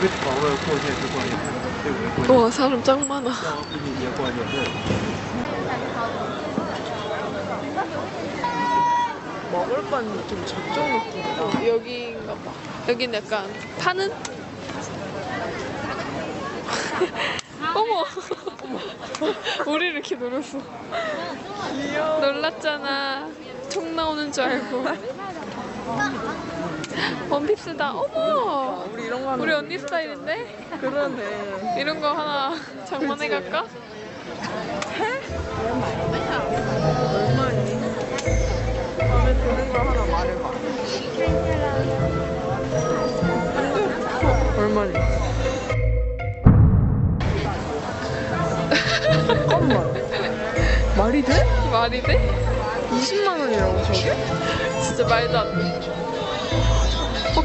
그러니까. 와 사람 짱 많아. 먹을 건 좀 적정 느낌이다 여기인가 봐. 여긴 약간 파는? 어머. 우리 이렇게 놀았어. 귀여워. 놀랐잖아. 총 나오는 줄 알고. 원피스다 어머 우리 이런 거 우리 언니 스타일인데? 그러네. 이런 거 하나 장만해 갈까? 얼마니? 마음에 드는 거 하나 말해봐. 어, 얼마니? 잠깐만. 말이 돼? 말이 돼? 20만 원이라고 저게? 진짜 말도 안 돼.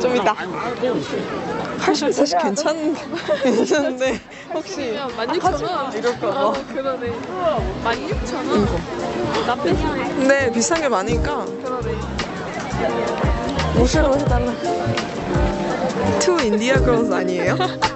좀 이따. 80 사실 괜찮은데. 괜찮은데 혹시 16,000원? 이럴까 봐. 어, 그러네. 16,000원? 나쁘지. 근데 비싼 게 많으니까 그러네. 옷으로 해달라. 투 인디아 걸스 아니에요?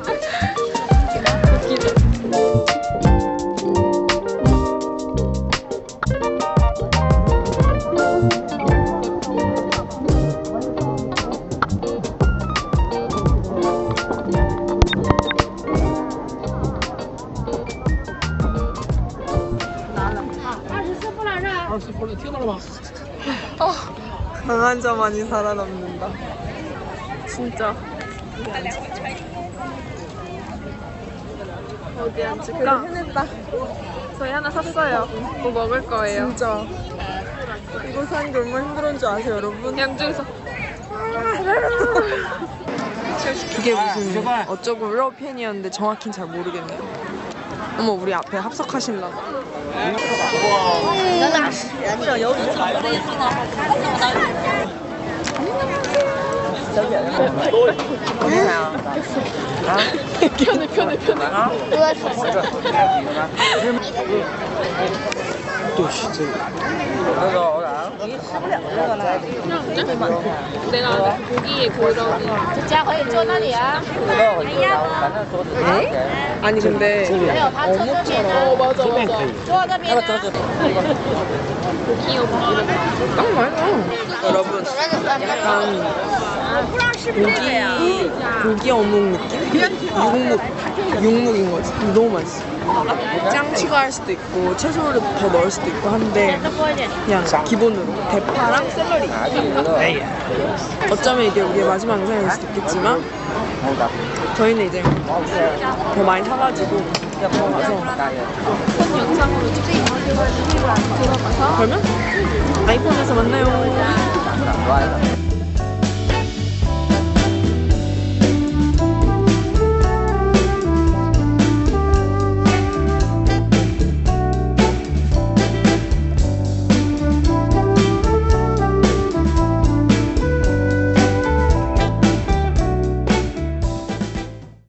강한 자만이 살아남는다. 진짜. 어디 앉을까? 해냈다. 저희 하나 샀어요. 뭐 먹을 거예요. 진짜. 이거 사는 게 얼마나 힘들었는 줄 아세요, 여러분? 양주에서. 이게 무슨 어쩌고 러 팬이었는데 정확히는 잘 모르겠네요. 어머, 우리 앞에 합석하실라. 편해, 편해, 편해. 내가 고기에 고이러기 아니 근데 어 맞아 맞아 고기 엄마 딱 많이 나 여러분 약간 고기 고기 어묵 느낌? 육묵 육묵인 거지. 너무 맛있어. 짱 추가할 수도 있고 채소를 더 넣을 수도 있고 한데 그냥 기본으로 대파랑 샐러리. 어쩌면 이게 우리의 마지막 영상일 수도 있겠지만 저희는 이제 더 많이 사가지고 더 가서 폰 영상으로 찍고 들어가서 그러면 아이폰에서 만나요.